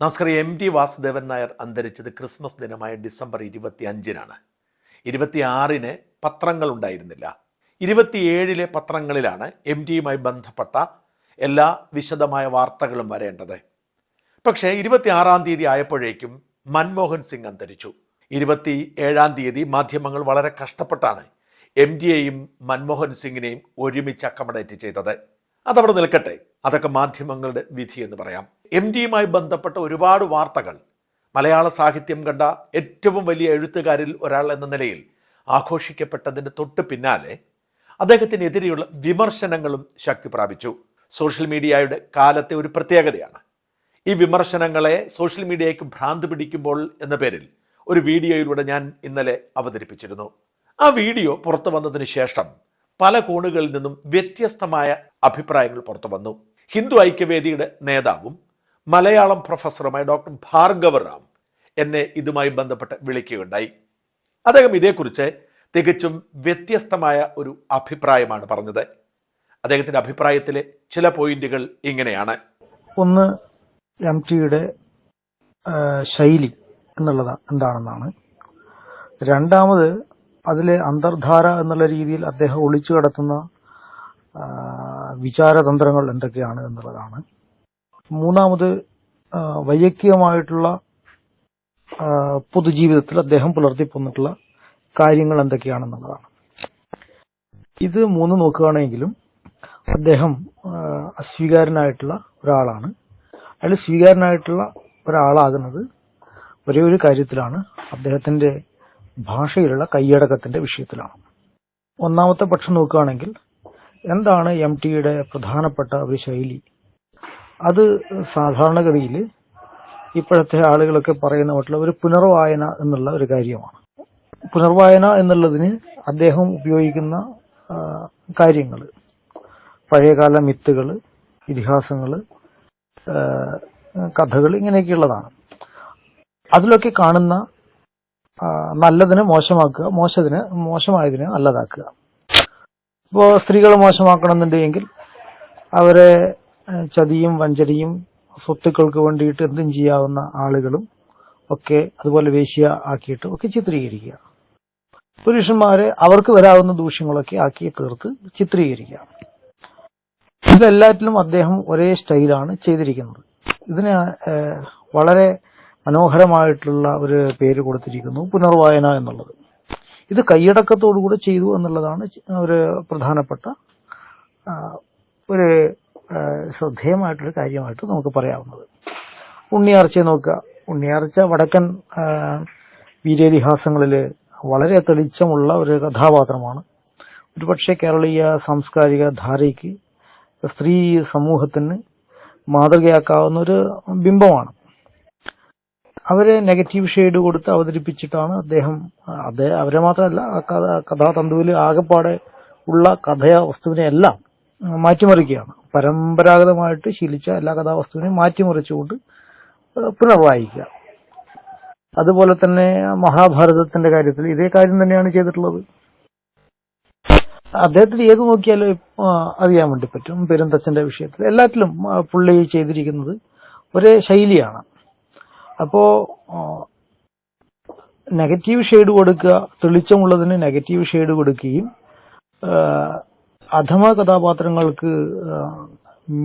നമസ്കാരം. M T Vasudevan Nair അന്തരിച്ചത് Christmas ദിനമായ ഡിസംബർ ഇരുപത്തി അഞ്ചിനാണ് ഇരുപത്തിയാറിന് പത്രങ്ങൾ ഉണ്ടായിരുന്നില്ല. ഇരുപത്തിയേഴിലെ പത്രങ്ങളിലാണ് എം ടിയുമായി ബന്ധപ്പെട്ട എല്ലാ വിശദമായ വാർത്തകളും വരേണ്ടത്. പക്ഷേ ഇരുപത്തിയാറാം തീയതി ആയപ്പോഴേക്കും മൻമോഹൻ സിംഗ് അന്തരിച്ചു. ഇരുപത്തി ഏഴാം തീയതി മാധ്യമങ്ങൾ വളരെ കഷ്ടപ്പെട്ടാണ് എം ടിയെയും മൻമോഹൻ സിംഗിനെയും ഒരുമിച്ച് അക്കമഡേറ്റ് ചെയ്തത്. അതവിടെ നിൽക്കട്ടെ. അതൊക്കെ മാധ്യമങ്ങളുടെ വിധി എന്ന് പറയാം. എം ഡിയുമായി ബന്ധപ്പെട്ട ഒരുപാട് വാർത്തകൾ. മലയാള സാഹിത്യം കണ്ട ഏറ്റവും വലിയ എഴുത്തുകാരിൽ ഒരാൾ എന്ന നിലയിൽ ആഘോഷിക്കപ്പെട്ടതിന് തൊട്ട് പിന്നാലെ അദ്ദേഹത്തിനെതിരെയുള്ള വിമർശനങ്ങളും ശക്തി പ്രാപിച്ചു. സോഷ്യൽ മീഡിയയുടെ കാലത്തെ ഒരു പ്രത്യേകതയാണ്. ഈ വിമർശനങ്ങളെ സോഷ്യൽ മീഡിയയ്ക്ക് ഭ്രാന്ത് പിടിക്കുമ്പോൾ എന്ന പേരിൽ ഒരു വീഡിയോയിലൂടെ ഞാൻ ഇന്നലെ അവതരിപ്പിച്ചിരുന്നു. ആ വീഡിയോ പുറത്തു വന്നതിന് ശേഷം പല കോണുകളിൽ നിന്നും വ്യത്യസ്തമായ അഭിപ്രായങ്ങൾ പുറത്തു വന്നു. ഹിന്ദു ഐക്യവേദിയുടെ നേതാവും മലയാളം പ്രൊഫസറുമായ ഡോക്ടർ ഭാർഗവ റാം എന്നെ ഇതുമായി ബന്ധപ്പെട്ട് വിളിക്കുകയുണ്ടായി. അദ്ദേഹം ഇതേക്കുറിച്ച് തികച്ചും വ്യത്യസ്തമായ ഒരു അഭിപ്രായമാണ് പറഞ്ഞത്. അദ്ദേഹത്തിന്റെ അഭിപ്രായത്തിലെ ചില പോയിന്റുകൾ ഇങ്ങനെയാണ്. ഒന്ന് എം ടിയുടെ ശൈലി എന്നുള്ളത് എന്താണെന്നാണ്. രണ്ടാമത് അതിലെ അന്തർധാര എന്നുള്ള രീതിയിൽ അദ്ദേഹം ഒളിച്ചു കിടത്തുന്ന വിചാരതന്ത്രങ്ങൾ എന്തൊക്കെയാണ് എന്നുള്ളതാണ്. മൂന്നാമത് വൈയക്തികമായിട്ടുള്ള പൊതുജീവിതത്തിൽ അദ്ദേഹം പുലർത്തിപ്പോന്നിട്ടുള്ള കാര്യങ്ങൾ എന്തൊക്കെയാണെന്നുള്ളതാണ്. ഇത് മൂന്ന് നോക്കുകയാണെങ്കിലും അദ്ദേഹം അസ്വീകാരനായിട്ടുള്ള ഒരാളാണ്. അയാൾ സ്വീകാരനായിട്ടുള്ള ഒരാളാകുന്നത് ഒരേ ഒരു കാര്യത്തിലാണ്. അദ്ദേഹത്തിന്റെ ഭാഷയിലുള്ള കൈയടക്കത്തിന്റെ വിഷയത്തിലാണ്. ഒന്നാമത്തെ പക്ഷം നോക്കുകയാണെങ്കിൽ എന്താണ് എം ടിയുടെ പ്രധാനപ്പെട്ട ഒരു ശൈലി? അത് സാധാരണഗതിയിൽ ഇപ്പോഴത്തെ ആളുകളൊക്കെ പറയുന്ന മറ്റുള്ള ഒരു പുനർവായന എന്നുള്ള ഒരു കാര്യമാണ്. പുനർവായന എന്നുള്ളതിന് അദ്ദേഹം ഉപയോഗിക്കുന്ന കാര്യങ്ങൾ പഴയകാല മിത്തുകൾ ഇതിഹാസങ്ങൾ കഥകൾ ഇങ്ങനെയൊക്കെയുള്ളതാണ്. അതിലൊക്കെ കാണുന്ന നല്ലതിനെ മോശമാക്കുക മോശത്തിനെ മോശമായതിനെ നല്ലതാക്കുക. ഇപ്പോ സ്ത്രീകൾ മോശമാക്കണമെന്നുണ്ടെങ്കിൽ അവരെ ചതിയും വഞ്ചനയും സ്വത്തുക്കൾക്ക് വേണ്ടിയിട്ട് എന്തും ചെയ്യാവുന്ന ആളുകളും ഒക്കെ അതുപോലെ വേശ്യ ആക്കിയിട്ട് ഒക്കെ ചിത്രീകരിക്കുക. പുരുഷന്മാരെ അവർക്ക് വരാവുന്ന ദൂഷ്യങ്ങളൊക്കെ ആക്കി തീർത്ത് ചിത്രീകരിക്കുക. ഇതിലെല്ലാറ്റിലും അദ്ദേഹം ഒരേ സ്റ്റൈലാണ് ചെയ്തിരിക്കുന്നത്. ഇതിന് വളരെ മനോഹരമായിട്ടുള്ള ഒരു പേര് കൊടുത്തിരിക്കുന്നു പുനർവായന എന്നുള്ളത്. ഇത് കൈയടക്കത്തോടുകൂടി ചെയ്തു എന്നുള്ളതാണ് ഒരു പ്രധാനപ്പെട്ട ഒരു ശ്രദ്ധേയമായിട്ടൊരു കാര്യമായിട്ട് നമുക്ക് പറയാവുന്നത്. ഉണ്ണിയാർച്ചയെ നോക്കുക. ഉണ്ണിയാർച്ച വടക്കൻ വീരേതിഹാസങ്ങളിൽ വളരെ തെളിച്ചമുള്ള ഒരു കഥാപാത്രമാണ്. ഒരുപക്ഷെ കേരളീയ സാംസ്കാരിക ധാരയ്ക്ക് സ്ത്രീ സമൂഹത്തിന് മാതൃകയാക്കാവുന്ന ഒരു ബിംബമാണ്. അവരെ നെഗറ്റീവ് ഷെയ്ഡ് കൊടുത്ത് അവതരിപ്പിച്ചിട്ടാണ് അദ്ദേഹം അദ്ദേഹം അവരെ മാത്രമല്ല കഥാതന്തുവിൽ ആകെപ്പാടെ ഉള്ള കഥയ വസ്തുവിനെ എല്ലാം മാറ്റിമറിക്കുകയാണ്. പരമ്പരാഗതമായിട്ട് ശീലിച്ച എല്ലാ കഥാവസ്തുവിനെയും മാറ്റിമറിച്ചുകൊണ്ട് പുനർവായിക്കുക. അതുപോലെ തന്നെ മഹാഭാരതത്തിന്റെ കാര്യത്തിൽ ഇതേ കാര്യം തന്നെയാണ് ചെയ്തിട്ടുള്ളത്. അദ്ദേഹത്തിൽ ഏത് നോക്കിയാലും അറിയാൻ വേണ്ടി പറ്റും പെരുന്തച്ഛന്റെ വിഷയത്തിൽ. എല്ലാത്തിലും പുള്ളി ചെയ്തിരിക്കുന്നത് ഒരേ ശൈലിയാണ്. അപ്പോ നെഗറ്റീവ് ഷെയ്ഡ് കൊടുക്കുക തെളിച്ചമുള്ളതിന് നെഗറ്റീവ് ഷെയ്ഡ് കൊടുക്കുകയും അധമ കഥാപാത്രങ്ങൾക്ക്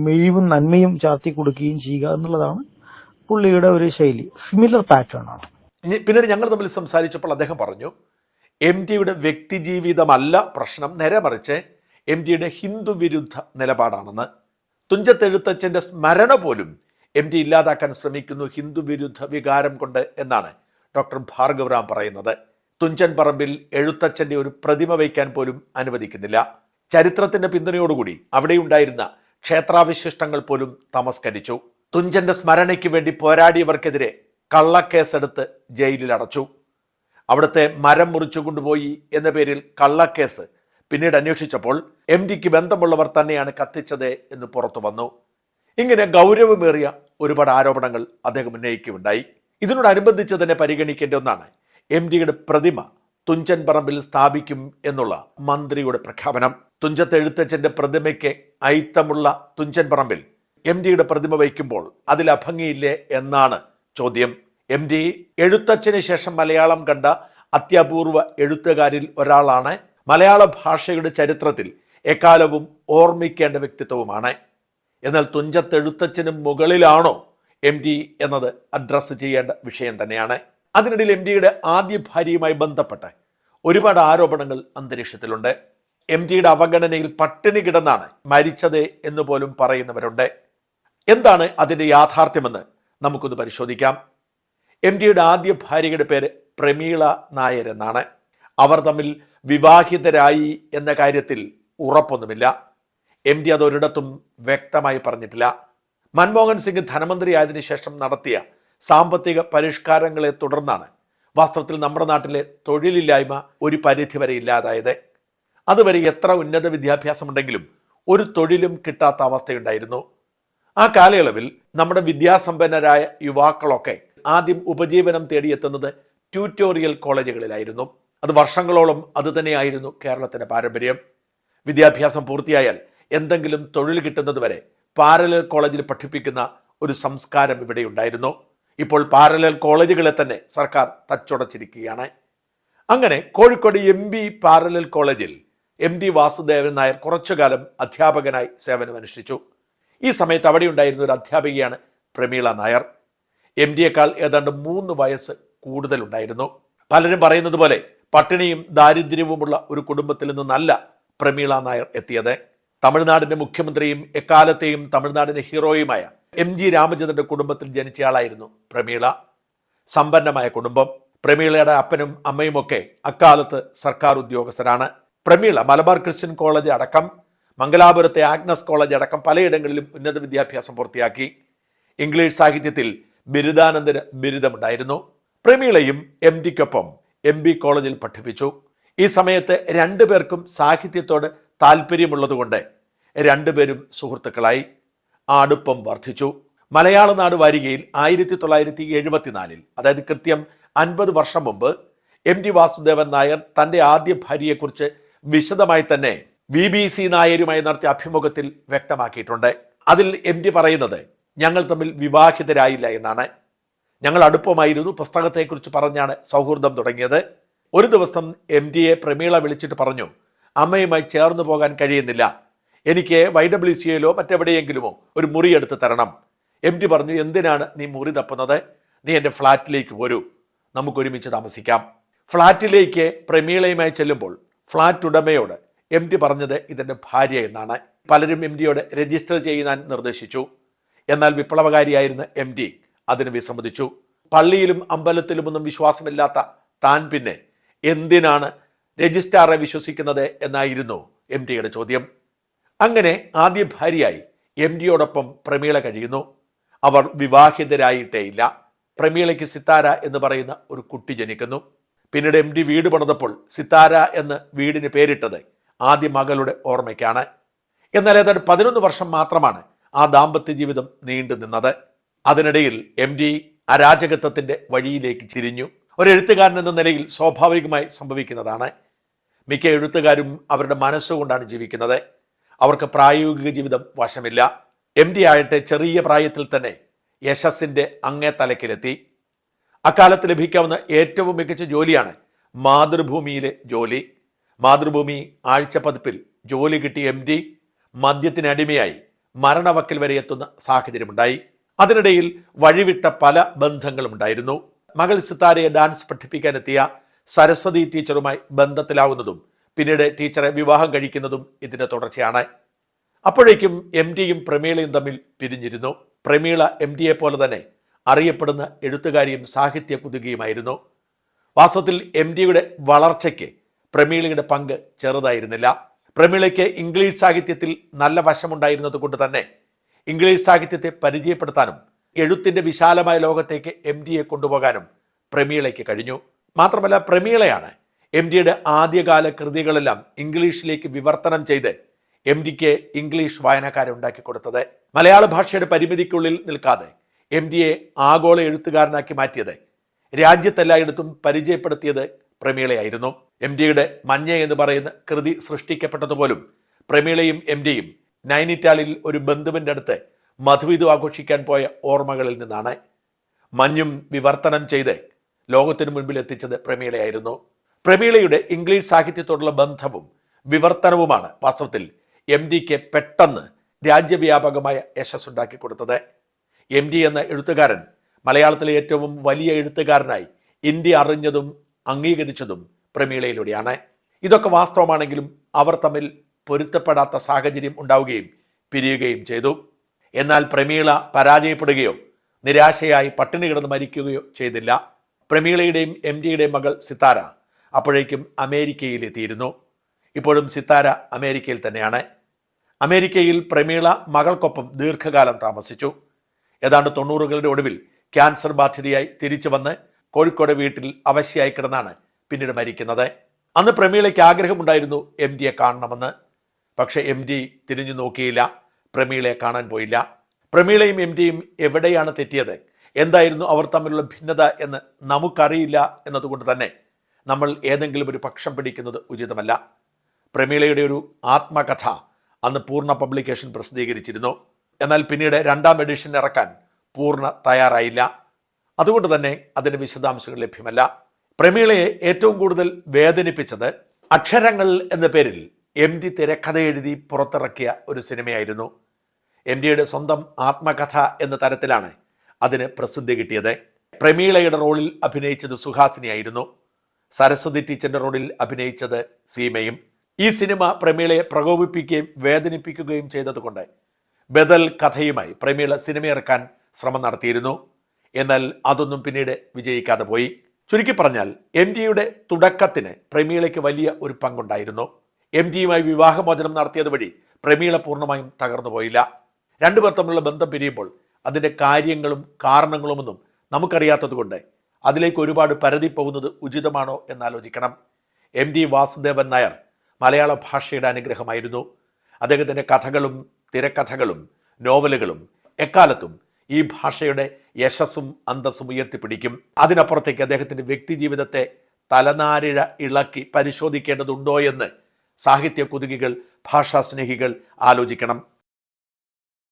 മെഴിവും നന്മയും ചാർത്തി കൊടുക്കുകയും ചെയ്യുക എന്നുള്ളതാണ് പുള്ളിയുടെ ഒരു ശൈലി. സിമിലർ പാറ്റേൺ ആണ്. പിന്നീട് ഞങ്ങൾ തമ്മിൽ സംസാരിച്ചപ്പോൾ അദ്ദേഹം പറഞ്ഞു എം ടിയുടെ വ്യക്തിജീവിതമല്ല പ്രശ്നം നേരെ മറിച്ച് എം ടിയുടെ ഹിന്ദു വിരുദ്ധ നിലപാടാണെന്ന്. തുഞ്ചത്തെഴുത്തച്ഛന്റെ സ്മരണ പോലും എം ഡി ഇല്ലാതാക്കാൻ ശ്രമിക്കുന്നു ഹിന്ദു വിരുദ്ധ വികാരം കൊണ്ട് എന്നാണ് ഡോക്ടർ ഭാർഗവറാം പറയുന്നത്. തുഞ്ചൻ പറമ്പിൽ എഴുത്തച്ഛന്റെ ഒരു പ്രതിമ വയ്ക്കാൻ പോലും അനുവദിക്കുന്നില്ല. ചരിത്രത്തിന്റെ പിന്തുണയോടുകൂടി അവിടെയുണ്ടായിരുന്ന ക്ഷേത്രാവശിഷ്ടങ്ങൾ പോലും തമസ്കരിച്ചു. തുഞ്ചന്റെ സ്മരണയ്ക്ക് വേണ്ടി പോരാടിയവർക്കെതിരെ കള്ളക്കേസെടുത്ത് ജയിലിൽ അടച്ചു അവിടുത്തെ മരം മുറിച്ചു കൊണ്ടുപോയി എന്ന പേരിൽ കള്ളക്കേസ് പിന്നീട് അന്വേഷിച്ചപ്പോൾ എം ഡിക്ക് ബന്ധമുള്ളവർ തന്നെയാണ് കത്തിച്ചത് എന്ന് പുറത്തു വന്നു ഇങ്ങനെ ഗൗരവമേറിയ ഒരുപാട് ആരോപണങ്ങൾ അദ്ദേഹം ഉന്നയിക്കുകയുണ്ടായി. ഇതിനോടനുബന്ധിച്ച് തന്നെ പരിഗണിക്കേണ്ട ഒന്നാണ് എം ഡിയുടെ പ്രതിമ തുഞ്ചൻ പറമ്പിൽ സ്ഥാപിക്കും എന്നുള്ള മന്ത്രിയുടെ പ്രഖ്യാപനം. തുഞ്ചത്ത് എഴുത്തച്ഛന്റെ പ്രതിമയ്ക്ക് അയിത്തമുള്ള തുഞ്ചൻ പറമ്പിൽ എം ഡിയുടെ പ്രതിമ വയ്ക്കുമ്പോൾ അതിൽ അഭംഗിയില്ലേ എന്നാണ് ചോദ്യം. എം ഡി എഴുത്തച്ഛന് ശേഷം മലയാളം കണ്ട അത്യപൂർവ എഴുത്തുകാരിൽ ഒരാളാണ്. മലയാള ഭാഷയുടെ ചരിത്രത്തിൽ എക്കാലവും ഓർമ്മിക്കേണ്ട വ്യക്തിത്വവുമാണ്. എന്നാൽ തുഞ്ചത്തെഴുത്തച്ഛനും മുകളിലാണോ എം ഡി എന്നത് അഡ്രസ്സ് ചെയ്യേണ്ട വിഷയം തന്നെയാണ്. അതിനിടയിൽ എം ഡിയുടെ ആദ്യ ഭാര്യയുമായി ബന്ധപ്പെട്ട് ഒരുപാട് ആരോപണങ്ങൾ അന്തരീക്ഷത്തിലുണ്ട്. എം ഡിയുടെ അവഗണനയിൽ പട്ടിണി കിടന്നാണ് മരിച്ചത് എന്ന് പോലും പറയുന്നവരുണ്ട്. എന്താണ് അതിന്റെ യാഥാർത്ഥ്യമെന്ന് നമുക്കൊന്ന് പരിശോധിക്കാം. എം ഡിയുടെ ആദ്യ ഭാര്യയുടെ പേര് പ്രമീള നായർ എന്നാണ്. അവർ തമ്മിൽ വിവാഹിതരായി എന്ന കാര്യത്തിൽ ഉറപ്പൊന്നുമില്ല. എം ഡി അതൊരിടത്തും വ്യക്തമായി പറഞ്ഞിട്ടില്ല. മൻമോഹൻ സിംഗ് ധനമന്ത്രിയായതിനു ശേഷം നടത്തിയ സാമ്പത്തിക പരിഷ്കാരങ്ങളെ തുടർന്നാണ് വാസ്തവത്തിൽ നമ്മുടെ നാട്ടിലെ തൊഴിലില്ലായ്മ ഒരു പരിധിവരെ ഇല്ലാതായത്. അതുവരെ എത്ര ഉന്നത വിദ്യാഭ്യാസമുണ്ടെങ്കിലും ഒരു തൊഴിലും കിട്ടാത്ത അവസ്ഥയുണ്ടായിരുന്നു. ആ കാലയളവിൽ നമ്മുടെ വിദ്യാസമ്പന്നരായ യുവാക്കളൊക്കെ ആദ്യം ഉപജീവനം തേടിയെത്തുന്നത് ട്യൂട്ടോറിയൽ കോളേജുകളിലായിരുന്നു. അത് വർഷങ്ങളോളം അതുതന്നെയായിരുന്നു കേരളത്തിന്റെ പാരമ്പര്യം. വിദ്യാഭ്യാസം പൂർത്തിയായാൽ എന്തെങ്കിലും തൊഴിൽ കിട്ടുന്നത് വരെ പാരലൽ കോളേജിൽ പഠിപ്പിക്കുന്ന ഒരു സംസ്കാരം ഇവിടെ ഉണ്ടായിരുന്നു. ഇപ്പോൾ പാരലൽ കോളേജുകളെ തന്നെ സർക്കാർ തച്ചുടച്ചിരിക്കുകയാണ്. അങ്ങനെ കോഴിക്കോട് എം ബി പാരലൽ കോളേജിൽ എം ഡി വാസുദേവൻ നായർ കുറച്ചുകാലം അധ്യാപകനായി സേവനമനുഷ്ഠിച്ചു. ഈ സമയത്ത് അവിടെ ഉണ്ടായിരുന്ന ഒരു അധ്യാപികയാണ് പ്രമീള നായർ. എം ഡിയേക്കാൾ ഏതാണ്ട് മൂന്ന് വയസ്സ് കൂടുതലുണ്ടായിരുന്നു പലരും പറയുന്നത് പോലെ പട്ടിണിയും ദാരിദ്ര്യവുമുള്ള ഒരു കുടുംബത്തിൽ നിന്നല്ല പ്രമീള നായർ എത്തിയത്. തമിഴ്നാടിന്റെ മുഖ്യമന്ത്രിയും എക്കാലത്തെയും തമിഴ്നാടിന്റെ ഹീറോയുമായ എം ജി രാമചന്ദ്രന്റെ കുടുംബത്തിൽ ജനിച്ചയാളായിരുന്നു പ്രമീള. സമ്പന്നമായ കുടുംബം. പ്രമീളയുടെ അപ്പനും അമ്മയുമൊക്കെ അക്കാലത്ത് സർക്കാർ ഉദ്യോഗസ്ഥരാണ്. പ്രമീള മലബാർ ക്രിസ്ത്യൻ കോളേജ് അടക്കം മംഗലാപുരത്തെ ആഗ്നസ് കോളേജ് അടക്കം പലയിടങ്ങളിലും ഉന്നത വിദ്യാഭ്യാസം പൂർത്തിയാക്കി. ഇംഗ്ലീഷ് സാഹിത്യത്തിൽ ബിരുദാനന്തര ബിരുദമുണ്ടായിരുന്നു. പ്രമീളയും എം ഡിക്കൊപ്പം എം ബി കോളേജിൽ പഠിപ്പിച്ചു. ഈ സമയത്ത് രണ്ടുപേർക്കും സാഹിത്യത്തോട് താല്പര്യമുള്ളതുകൊണ്ട് രണ്ടുപേരും സുഹൃത്തുക്കളായി അടുപ്പം വർദ്ധിച്ചു. മലയാള നാട് വാരികയിൽ ആയിരത്തി തൊള്ളായിരത്തി എഴുപത്തിനാലിൽ അതായത് കൃത്യം അൻപത് വർഷം മുമ്പ് എം ടി വാസുദേവൻ നായർ തന്റെ ആദ്യ ഭാര്യയെക്കുറിച്ച് വിശദമായി തന്നെ വി ബി സി നായരുമായി നടത്തിയ അഭിമുഖത്തിൽ വ്യക്തമാക്കിയിട്ടുണ്ട്. അതിൽ എം ടി പറയുന്നത് ഞങ്ങൾ തമ്മിൽ വിവാഹിതരായില്ല എന്നാണ്. ഞങ്ങൾ അടുപ്പമായിരുന്നു പുസ്തകത്തെക്കുറിച്ച് പറഞ്ഞാണ് സൗഹൃദം തുടങ്ങിയത്. ഒരു ദിവസം എം ഡിയെ പ്രമീള വിളിച്ചിട്ട് പറഞ്ഞു അമ്മയുമായി ചേർന്നു പോകാൻ കഴിയുന്നില്ല. എനിക്ക് വൈ ഡബ്ല്യു സി എയിലോ മറ്റെവിടെയെങ്കിലുമോ ഒരു മുറി എടുത്ത് തരണം. എം ടി പറഞ്ഞു എന്തിനാണ് നീ മുറി തപ്പുന്നത്? നീ എന്റെ ഫ്ലാറ്റിലേക്ക് വരൂ. നമുക്കൊരുമിച്ച് താമസിക്കാം. ഫ്ലാറ്റിലേക്ക് പ്രമീളയുമായി ചെല്ലുമ്പോൾ ഫ്ലാറ്റ് ഉടമയോട് എം ടി പറഞ്ഞത് ഇതെന്റെ ഭാര്യ എന്നാണ്. പലരും എം ടിയോട് രജിസ്റ്റർ ചെയ്യാൻ നിർദ്ദേശിച്ചു. എന്നാൽ വിപ്ലവകാരിയായിരുന്ന എം ടി അതിന് വിസമ്മതിച്ചു. പള്ളിയിലും അമ്പലത്തിലുമൊന്നും വിശ്വാസമില്ലാത്ത താൻ പിന്നെ എന്തിനാണ് രജിസ്ട്രാറെ വിശ്വസിക്കുന്നത് എന്നായിരുന്നു എം ടിയുടെ ചോദ്യം. അങ്ങനെ ആദ്യ ഭാര്യയായി എം ഡിയോടൊപ്പം പ്രമീള കഴിയുന്നു. അവർ വിവാഹിതരായിട്ടേ ഇല്ല പ്രമീളയ്ക്ക് സിത്താര എന്ന് പറയുന്ന ഒരു കുട്ടി ജനിക്കുന്നു. പിന്നീട് എം ഡി വീട് പണിതപ്പോൾ സിത്താര എന്ന് വീടിന് പേരിട്ടത് ആദ്യ മകളുടെ ഓർമ്മയ്ക്കാണ്. എന്നാൽ ഏതാണ്ട് പതിനൊന്ന് വർഷം മാത്രമാണ് ആ ദാമ്പത്യ ജീവിതം നീണ്ടു നിന്നത്. അതിനിടയിൽ എം ഡി അരാജകത്വത്തിന്റെ വഴിയിലേക്ക് ചിരിഞ്ഞു. ഒരു എഴുത്തുകാരൻ എന്ന നിലയിൽ സ്വാഭാവികമായി സംഭവിക്കുന്നതാണ്. മിക്ക എഴുത്തുകാരും അവരുടെ മനസ്സുകൊണ്ടാണ് ജീവിക്കുന്നത്. അവർക്ക് പ്രായോഗിക ജീവിതം വശമില്ല. എം ഡി ആയിട്ട് ചെറിയ പ്രായത്തിൽ തന്നെ യശസ്സിന്റെ അങ്ങേ തലക്കിലെത്തി. അക്കാലത്ത് ലഭിക്കാവുന്ന ഏറ്റവും മികച്ച ജോലിയാണ് മാതൃഭൂമിയിലെ ജോലി. മാതൃഭൂമി ആഴ്ചപ്പതിപ്പിൽ ജോലി കിട്ടിയ എം ഡി മദ്യത്തിനടിമയായി മരണവക്കിൽ വരെ എത്തുന്ന സാഹചര്യമുണ്ടായി. അതിനിടയിൽ വഴിവിട്ട പല ബന്ധങ്ങളുമുണ്ടായിരുന്നു മകൾ സിത്താരയെ ഡാൻസ് പഠിപ്പിക്കാനെത്തിയ സരസ്വതി ടീച്ചറുമായി ബന്ധത്തിലാവുന്നതും പിന്നീട് ടീച്ചറെ വിവാഹം കഴിക്കുന്നതും ഇതിന്റെ തുടർച്ചയാണ്. അപ്പോഴേക്കും എം ഡിയും പ്രമീളയും തമ്മിൽ പിരിഞ്ഞിരുന്നു. പ്രമീള എം ഡിയെ പോലെ തന്നെ അറിയപ്പെടുന്ന എഴുത്തുകാരിയും സാഹിത്യ കുതുകിയുമായിരുന്നു. വാസ്തവത്തിൽ എം ഡിയുടെ വളർച്ചയ്ക്ക് പ്രമീളയുടെ പങ്ക് ചെറുതായിരുന്നില്ല. പ്രമീളയ്ക്ക് ഇംഗ്ലീഷ് സാഹിത്യത്തിൽ നല്ല വശമുണ്ടായിരുന്നത് കൊണ്ട് തന്നെ ഇംഗ്ലീഷ് സാഹിത്യത്തെ പരിചയപ്പെടുത്താനും എഴുത്തിന്റെ വിശാലമായ ലോകത്തേക്ക് എം ഡിയെ കൊണ്ടുപോകാനും പ്രമീളയ്ക്ക് കഴിഞ്ഞു. മാത്രമല്ല പ്രമീളയാണ് എം ഡിയുടെ ആദ്യകാല കൃതികളെല്ലാം ഇംഗ്ലീഷിലേക്ക് വിവർത്തനം ചെയ്ത് എം ഡിക്ക് ഇംഗ്ലീഷ് വായനക്കാരെ ഉണ്ടാക്കി കൊടുത്തത്. മലയാള ഭാഷയുടെ പരിമിതിക്കുള്ളിൽ നിൽക്കാതെ എം ഡിയെ ആഗോള എഴുത്തുകാരനാക്കി മാറ്റിയത് രാജ്യത്തെല്ലായിടത്തും പരിചയപ്പെടുത്തിയത് പ്രമീളയായിരുന്നു. എം ഡിയുടെ മഞ്ഞ എന്ന് പറയുന്ന കൃതി സൃഷ്ടിക്കപ്പെട്ടതുപോലും പ്രമീളയും എം ഡിയും നൈനിറ്റാളിൽ ഒരു ബന്ധുവിന്റെ അടുത്ത് മധുവിധു ആഘോഷിക്കാൻ പോയ ഓർമ്മകളിൽ നിന്നാണ്. മഞ്ഞും വിവർത്തനം ചെയ്ത് ലോകത്തിനു മുൻപിൽ എത്തിച്ചത് പ്രമീളയായിരുന്നു. പ്രമീളയുടെ ഇംഗ്ലീഷ് സാഹിത്യത്തോടുള്ള ബന്ധവും വിവർത്തനവുമാണ് വാസ്തവത്തിൽ എം ഡിക്ക് പെട്ടെന്ന് രാജ്യവ്യാപകമായ യശസ്സുണ്ടാക്കി കൊടുത്തത്. എം ഡി എന്ന എഴുത്തുകാരൻ മലയാളത്തിലെ ഏറ്റവും വലിയ എഴുത്തുകാരനായി ഇന്ത്യ അറിഞ്ഞതും അംഗീകരിച്ചതും പ്രമീളയിലൂടെയാണ്. ഇതൊക്കെ വാസ്തവമാണെങ്കിലും അവർ തമ്മിൽ പൊരുത്തപ്പെടാത്ത സാഹചര്യം ഉണ്ടാവുകയും പിരിയുകയും ചെയ്തു. എന്നാൽ പ്രമീള പരാജയപ്പെടുകയോ നിരാശയായി പട്ടിണി കിടന്ന് മരിക്കുകയോ ചെയ്തില്ല. പ്രമീളയുടെയും എം ഡിയുടെയും മകൾ സിത്താര അപ്പോഴേക്കും അമേരിക്കയിൽ എത്തിയിരുന്നു ഇപ്പോഴും സിത്താര അമേരിക്കയിൽ തന്നെയാണ്. അമേരിക്കയിൽ പ്രമീള മകൾക്കൊപ്പം ദീർഘകാലം താമസിച്ചു. ഏതാണ്ട് തൊണ്ണൂറുകളുടെ ഒടുവിൽ ക്യാൻസർ ബാധിതയായി തിരിച്ചു വന്ന് കോഴിക്കോട് വീട്ടിൽ അവശയായി കിടന്നാണ് പിന്നീട് മരിക്കുന്നത്. അന്ന് പ്രമീളയ്ക്ക് ആഗ്രഹമുണ്ടായിരുന്നു എം ഡിയെ കാണണമെന്ന്. പക്ഷെ എം ഡി തിരിഞ്ഞു നോക്കിയില്ല. പ്രമീളയെ കാണാൻ പോയില്ല. പ്രമീളയും എം ഡിയും എവിടെയാണ് തെറ്റിയത്? എന്തായിരുന്നു അവർ തമ്മിലുള്ള ഭിന്നത എന്ന് നമുക്കറിയില്ല എന്നതുകൊണ്ട് തന്നെ നമ്മൾ ഏതെങ്കിലും ഒരു പക്ഷം പിടിക്കുന്നത് ഉചിതമല്ല. പ്രമീളയുടെ ഒരു ആത്മകഥ അന്ന് പൂർണ പബ്ലിക്കേഷൻ പ്രസിദ്ധീകരിച്ചിരുന്നു. എന്നാൽ പിന്നീട് രണ്ടാം എഡിഷൻ ഇറക്കാൻ പൂർണ തയ്യാറായില്ല. അതുകൊണ്ട് തന്നെ അതിന് വിശദാംശങ്ങൾ ലഭ്യമല്ല. പ്രമീളയെ ഏറ്റവും കൂടുതൽ വേദനിപ്പിച്ചത് അക്ഷരങ്ങൾ എന്ന പേരിൽ എം ഡി തിരക്കഥ എഴുതി പുറത്തിറക്കിയ ഒരു സിനിമയായിരുന്നു. എം ഡിയുടെ സ്വന്തം ആത്മകഥ എന്ന തരത്തിലാണ് അതിന് പ്രസിദ്ധി കിട്ടിയത്. പ്രമീളയുടെ റോളിൽ അഭിനയിച്ചത് സുഹാസിനിയായിരുന്നു. സരസ്വതി ടീച്ചറിന്റെ റോഡിൽ അഭിനയിച്ചത് സീമയും. ഈ സിനിമ പ്രമീളയെ പ്രകോപിപ്പിക്കുകയും വേദനിപ്പിക്കുകയും ചെയ്തതുകൊണ്ട് ബദൽ കഥയുമായി പ്രമീള സിനിമയിറക്കാൻ ശ്രമം നടത്തിയിരുന്നു. എന്നാൽ അതൊന്നും പിന്നീട് വിജയിക്കാതെ പോയി. ചുരുക്കി പറഞ്ഞാൽ എം ഡിയുടെ തുടക്കത്തിന് പ്രമീളയ്ക്ക് വലിയ ഒരു പങ്കുണ്ടായിരുന്നു. എം ഡിയുമായി വിവാഹമോചനം നടത്തിയത് വഴി പ്രമീള പൂർണമായും തകർന്നു പോയില്ല. രണ്ടുപേർ തമ്മിലുള്ള ബന്ധം പിരിയുമ്പോൾ അതിന്റെ കാര്യങ്ങളും കാരണങ്ങളുമൊന്നും നമുക്കറിയാത്തതുകൊണ്ട് അതിലേക്ക് ഒരുപാട് പരതി പോകുന്നത് ഉചിതമാണോ എന്നാലോചിക്കണം. എം ഡി വാസുദേവൻ നായർ മലയാള ഭാഷയുടെ അനുഗ്രഹമായിരുന്നു. അദ്ദേഹത്തിന്റെ കഥകളും തിരക്കഥകളും നോവലുകളും എക്കാലത്തും ഈ ഭാഷയുടെ യശസ്സും അന്തസ്സും ഉയർത്തിപ്പിടിക്കും. അതിനപ്പുറത്തേക്ക് അദ്ദേഹത്തിന്റെ വ്യക്തിജീവിതത്തെ തലനാരിഴ ഇളക്കി പരിശോധിക്കേണ്ടതുണ്ടോ എന്ന് സാഹിത്യ കുതുകികൾ ഭാഷാസ്നേഹികൾ ആലോചിക്കണം.